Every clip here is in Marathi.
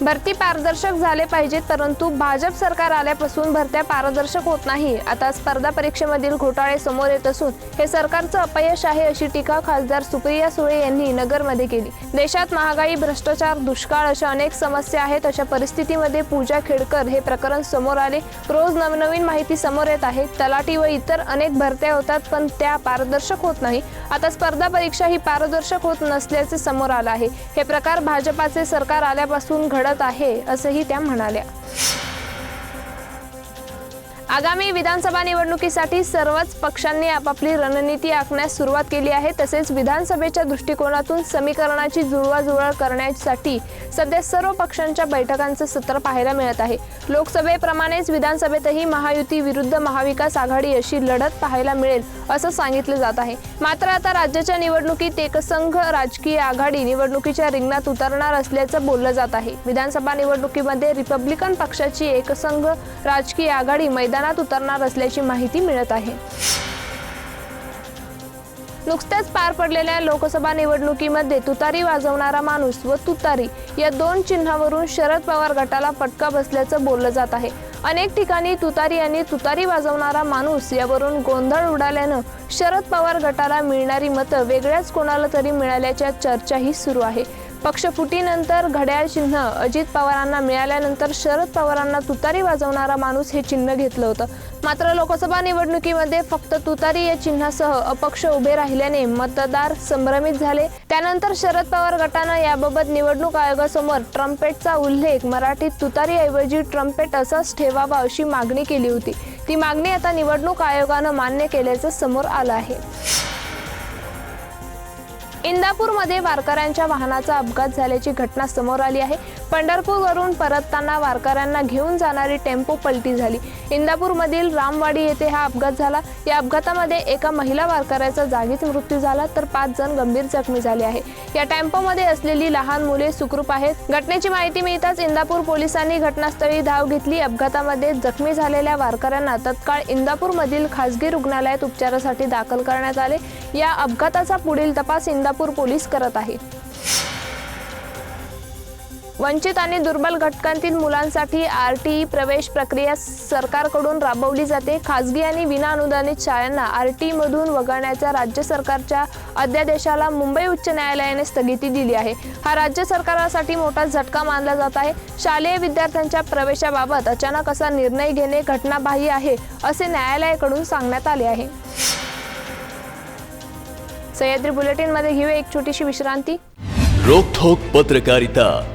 भरती पारदर्शक झाले पाहिजेत परंतु भाजप सरकार आल्यापासून भरत्या पारदर्शक होत नाही. आता स्पर्धा परीक्षेमधील घोटाळे समोर येत असून हे सरकारचं अपयश आहे अशी टीका खासदार सुप्रिया सुळे यांनी नगरमध्ये केली. देशात महागाई भ्रष्टाचार दुष्काळ अशा अनेक समस्या आहेत. अशा परिस्थितीमध्ये पूजा खेडकर हे प्रकरण समोर आले. रोज नवनवीन माहिती समोर येत आहे. तलाठी व इतर अनेक भरत्या होतात पण त्या पारदर्शक होत नाही. आता स्पर्धा परीक्षा ही पारदर्शक होत नसल्याचे समोर आलं आहे. हे प्रकार भाजपाचे सरकार आल्यापासून घड घडत आहे असंही त्या म्हणाल्या. आगामी विधानसभा निवडणुकीसाठी सर्वच पक्षांनी आपापली रणनीती आखण्यास सुरुवात केली आहे. तसेच विधानसभेच्या दृष्टिकोनातून समीकरणाची जुळवाजुळव करण्यासाठी सध्या सर्व पक्षांच्या बैठकांचं सत्र पाहायला मिळत आहे. लोकसभेप्रमाणेच विधानसभेतही महायुती विरुद्ध महाविकास आघाडी अशी लढत पाहायला मिळेल असं सांगितलं जात आहे. मात्र आता राज्याच्या निवडणुकीत एकसंघ राजकीय आघाडी निवडणुकीच्या रिंगणात उतरणार असल्याचं बोललं जात आहे. विधानसभा निवडणुकीमध्ये रिपब्लिकन पक्षाची एकसंघ राजकीय आघाडी मैदान मैदानात उतरणार असल्याची माहिती मिळत आहे. नुकत्याच पार पडलेल्या लोकसभा निवडणुकीमध्ये तुतारी वाजवणारा माणूस व तुतारी या दोन चिन्हावरून शरद पवार गटाला फटका बसल्याचं बोललं जात आहे. अनेक ठिकाणी तुतारी आणि तुतारी वाजवणारा माणूस यावरून गोंधळ उडाल्यानं शरद पवार गटाला मिळणारी मतं वेगळ्याच कोणाला तरी मिळाल्याच्या चर्चाही सुरू आहे. पक्षफुटीनंतर घड्याळ चिन्ह अजित पवारांना मिळाल्यानंतर शरद पवारांना तुतारी वाजवणारा माणूस हे चिन्ह घेतलं होतं. मात्र लोकसभा निवडणुकीमध्ये फक्त तुतारी या चिन्हासह अपक्ष उभे राहिल्याने मतदार संभ्रमित झाले. त्यानंतर शरद पवार गटानं याबाबत निवडणूक आयोगासमोर ट्रम्पेटचा उल्लेख मराठीत तुतारीऐवजी ट्रम्पेट असाच ठेवावा अशी मागणी केली होती. ती मागणी आता निवडणूक आयोगानं मान्य केल्याचं समोर आलं आहे. इंदापूरमध्ये वारकऱ्यांच्या वाहनाचा अपघात झाल्याची घटना समोर आली आहे. पंढरपूरवरून परतताना वारकऱ्यांना घेऊन जाणारी टेम्पो पलटी झाली. इंदापूरमधील रामवाडी येथे हा अपघात झाला. या अपघातामध्ये एका महिला वारकऱ्याचा जागीच मृत्यू झाला तर पाच जण गंभीर जखमी झाले आहे. या टेम्पोमध्ये असलेली लहान मुले सुखरूप आहेत. घटनेची माहिती मिळताच इंदापूर पोलिसांनी घटनास्थळी धाव घेतली. अपघातामध्ये जखमी झालेल्या वारकऱ्यांना तत्काळ इंदापूरमधील खासगी रुग्णालयात उपचारासाठी दाखल करण्यात आले. या अपघाताचा पुढील तपास इंदापूर पोलीस करत आहेत. वंचित आणि दुर्बल घटकांतील मुलांसाठी आर टी ई प्रवेश प्रक्रिया सरकारकडून राबवली जाते. खासगी आणि विनाअनुदानित शाळांना आर टी ईमधून वगळण्याच्या राज्य सरकारच्या अध्यादेशाला मुंबई उच्च न्यायालयाने स्थगिती दिली आहे. हा राज्य सरकारसाठी मोठा झटका मानला जात आहे. शालेय विद्यार्थ्यांच्या प्रवेशाबाबत अचानक असा निर्णय घेणे घटनाबाह्य आहे असे न्यायालयाकडून सांगण्यात आले आहे. सह्याद्री बुलेटिनमध्ये घेऊ एक छोटीशी विश्रांती. रोखोक पत्रकारिता.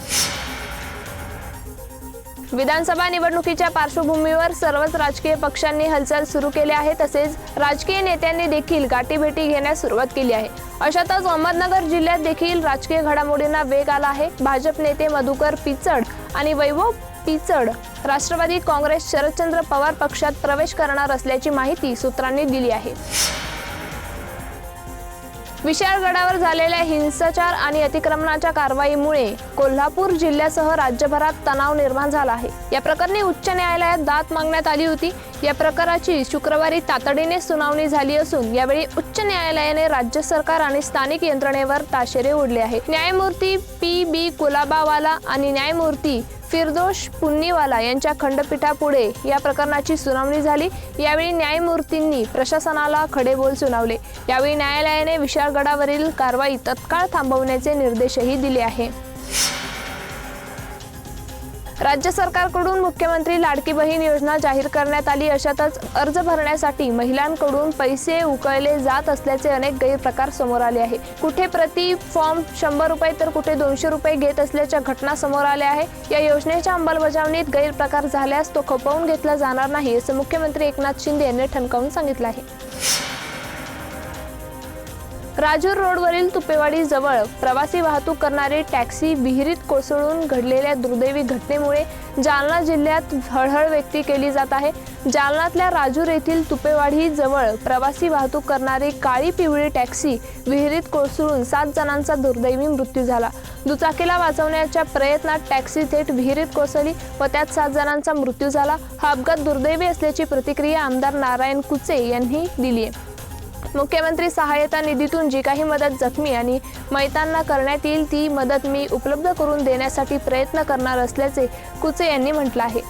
विधानसभा निवडणुकीच्या पार्श्वभूमीवर सर्वच राजकीय पक्षांनी हालचाल सुरू केली आहे तसेच राजकीय नेत्यांनी देखील गाठीभेटी घेण्यास सुरुवात केली आहे. अशातच अहमदनगर जिल्ह्यात देखील राजकीय घडामोडींना वेग आला आहे. भाजप नेते मधुकर पिचड आणि वैभव पिचड राष्ट्रवादी काँग्रेस शरदचंद्र पवार पक्षात प्रवेश करणार असल्याची माहिती सूत्रांनी दिली आहे. विशाळगडावर झालेल्या हिंसाचार आणि अतिक्रमणाच्या कारवाईमुळे कोल्हापूर जिल्ह्यासह राज्यभरात तणाव निर्माण झाला आहे. या प्रकरणी उच्च न्यायालयात दाद मागण्यात आली होती. या प्रकाराची शुक्रवारी तातडीने सुनावणी झाली असून यावेळी उच्च न्यायालयाने राज्य सरकार आणि स्थानिक यंत्रणेवर ताशेरे ओढले आहे न्यायमूर्ती पी बी कुलाबावाला आणि न्यायमूर्ती फिरदोष पुन्नीवाला यांच्या खंडपीठापुढे या प्रकरणाची सुनावणी झाली. यावेळी न्यायमूर्तींनी प्रशासनाला खडेबोल सुनावले. यावेळी न्यायालयाने विशाळगडावरील कारवाई तत्काळ थांबवण्याचे निर्देशही दिले आहे. राज्य सरकारकडून मुख्यमंत्री लाडकी बहीण योजना जाहीर करण्यात आली. अशातच अर्ज भरण्यासाठी महिलांकडून पैसे उकळले जात असल्याचे अनेक गैरप्रकार समोर आले आहे. कुठे प्रति फॉर्म शंभर रुपये तर कुठे दोनशे रुपये घेत असल्याच्या घटना समोर आल्या आहे. या योजनेच्या अंमलबजावणीत गैरप्रकार झाल्यास तो खपवून घेतला जाणार नाही असं मुख्यमंत्री एकनाथ शिंदे यांनी ठणकावून सांगितलं आहे. राजूर रोडवरील तुपेवाडी जवळ प्रवासी वाहतूक करणारी टॅक्सी विहिरीत कोसळून घडलेल्या दुर्दैवी घटनेमुळे जालना जिल्ह्यात हळहळ व्यक्त केली जात आहे. जालन्यातल्या राजूर येथील तुपेवाडी जवळ प्रवासी वाहतूक करणारी काळी पिवळी टॅक्सी विहिरीत कोसळून सात जणांचा दुर्दैवी मृत्यू झाला. दुचाकीला वाचवण्याच्या प्रयत्नात टॅक्सी थेट विहिरीत कोसळली व त्यात सात जणांचा मृत्यू झाला. हा अपघात दुर्दैवी असल्याची प्रतिक्रिया आमदार नारायण कुचे यांनी दिली आहे. मुख्यमंत्री सहाय्यता निधीतून जी काही मदत जखमी आणि मैतांना करण्यात येईल ती मदत मी उपलब्ध करून देण्यासाठी प्रयत्न करणार असल्याचे कुचे यांनी म्हटलं आहे.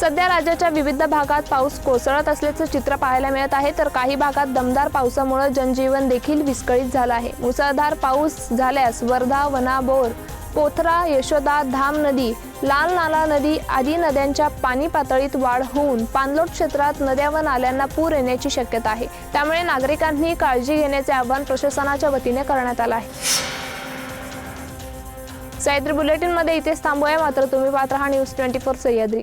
सध्या राज्याच्या विविध भागात पाऊस कोसळत असल्याचं चित्र पाहायला मिळत आहे. तर काही भागात दमदार पावसामुळे जनजीवन देखील विस्कळीत झालं आहे. मुसळधार पाऊस झाल्यास वर्धा वनाबोर पोथरा यशोदा धाम नदी लाल नाला नदी आदी नद्यांच्या पाणी पातळीत वाढ होऊन पाणलोट क्षेत्रात नद्या व नाल्यांना पूर येण्याची शक्यता आहे. त्यामुळे नागरिकांनी काळजी घेण्याचे आवाहन प्रशासनाच्या वतीने करण्यात आलं आहे. सह्याद्री बुलेटिनमध्ये इथेच थांबूया. मात्र तुम्ही पाहत राहा न्यूज ट्वेंटी फोर सह्याद्री.